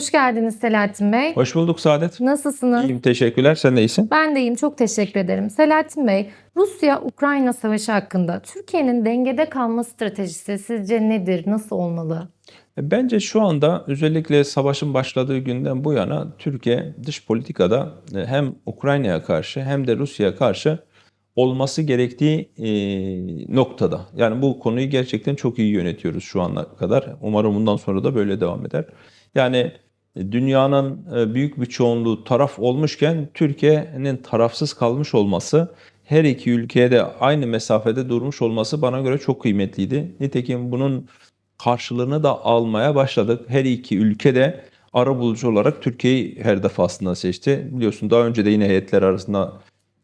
Hoş geldiniz Selahattin Bey. Hoş bulduk Saadet. Nasılsınız? İyiyim teşekkürler. Sen de iyisin. Ben de iyiyim. Çok teşekkür ederim. Selahattin Bey, Rusya-Ukrayna savaşı hakkında Türkiye'nin dengede kalma stratejisi sizce nedir? Nasıl olmalı? Bence şu anda özellikle savaşın başladığı günden bu yana Türkiye dış politikada e, hem Ukrayna'ya karşı hem de Rusya'ya karşı olması gerektiği e, noktada. Yani bu konuyu gerçekten çok iyi yönetiyoruz şu ana kadar. Umarım bundan sonra da böyle devam eder. Yani e, dünyanın e, büyük bir çoğunluğu taraf olmuşken Türkiye'nin tarafsız kalmış olması, her iki ülkeye de aynı mesafede durmuş olması bana göre çok kıymetliydi. Nitekim bunun karşılığını da almaya başladık. Her iki ülke de arabulucu olarak Türkiye'yi her defasında seçti. Biliyorsun daha önce de yine heyetler arasında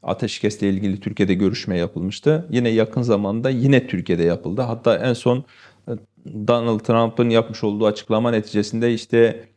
ateşkesle ilgili Türkiye'de görüşme yapılmıştı. Yine yakın zamanda yine Türkiye'de yapıldı. Hatta en son e, Donald Trump'ın yapmış olduğu açıklama neticesinde işte e,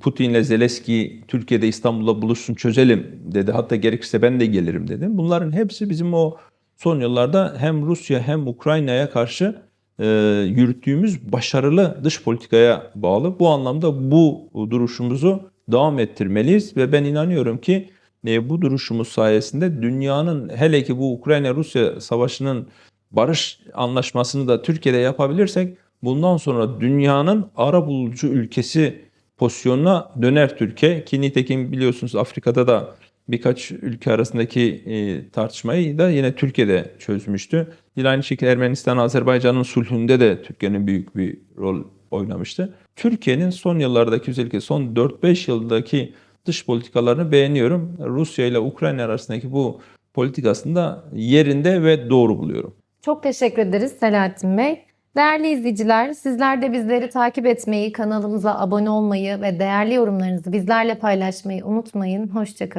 Putin'le Zelenski Türkiye'de İstanbul'da buluşsun çözelim dedi. Hatta gerekirse ben de gelirim dedi. Bunların hepsi bizim o son yıllarda hem Rusya hem Ukrayna'ya karşı e, yürüttüğümüz başarılı dış politikaya bağlı. Bu anlamda bu duruşumuzu devam ettirmeliyiz ve ben inanıyorum ki e, bu duruşumuz sayesinde dünyanın hele ki bu Ukrayna-Rusya savaşının barış anlaşmasını da Türkiye'de yapabilirsek bundan sonra dünyanın ara bulucu ülkesi pozisyonuna döner Türkiye ki nitekim biliyorsunuz Afrika'da da birkaç ülke arasındaki e, tartışmayı da yine Türkiye'de çözmüştü. Yine aynı şekilde Ermenistan Azerbaycan'ın sulhünde de Türkiye'nin büyük bir rol oynamıştı. Türkiye'nin son yıllardaki özellikle son 4-5 yıldaki dış politikalarını beğeniyorum. Rusya ile Ukrayna arasındaki bu politikasında yerinde ve doğru buluyorum. Çok teşekkür ederiz Selahattin Bey. Değerli izleyiciler, sizler de bizleri takip etmeyi, kanalımıza abone olmayı ve değerli yorumlarınızı bizlerle paylaşmayı unutmayın. Hoşçakalın.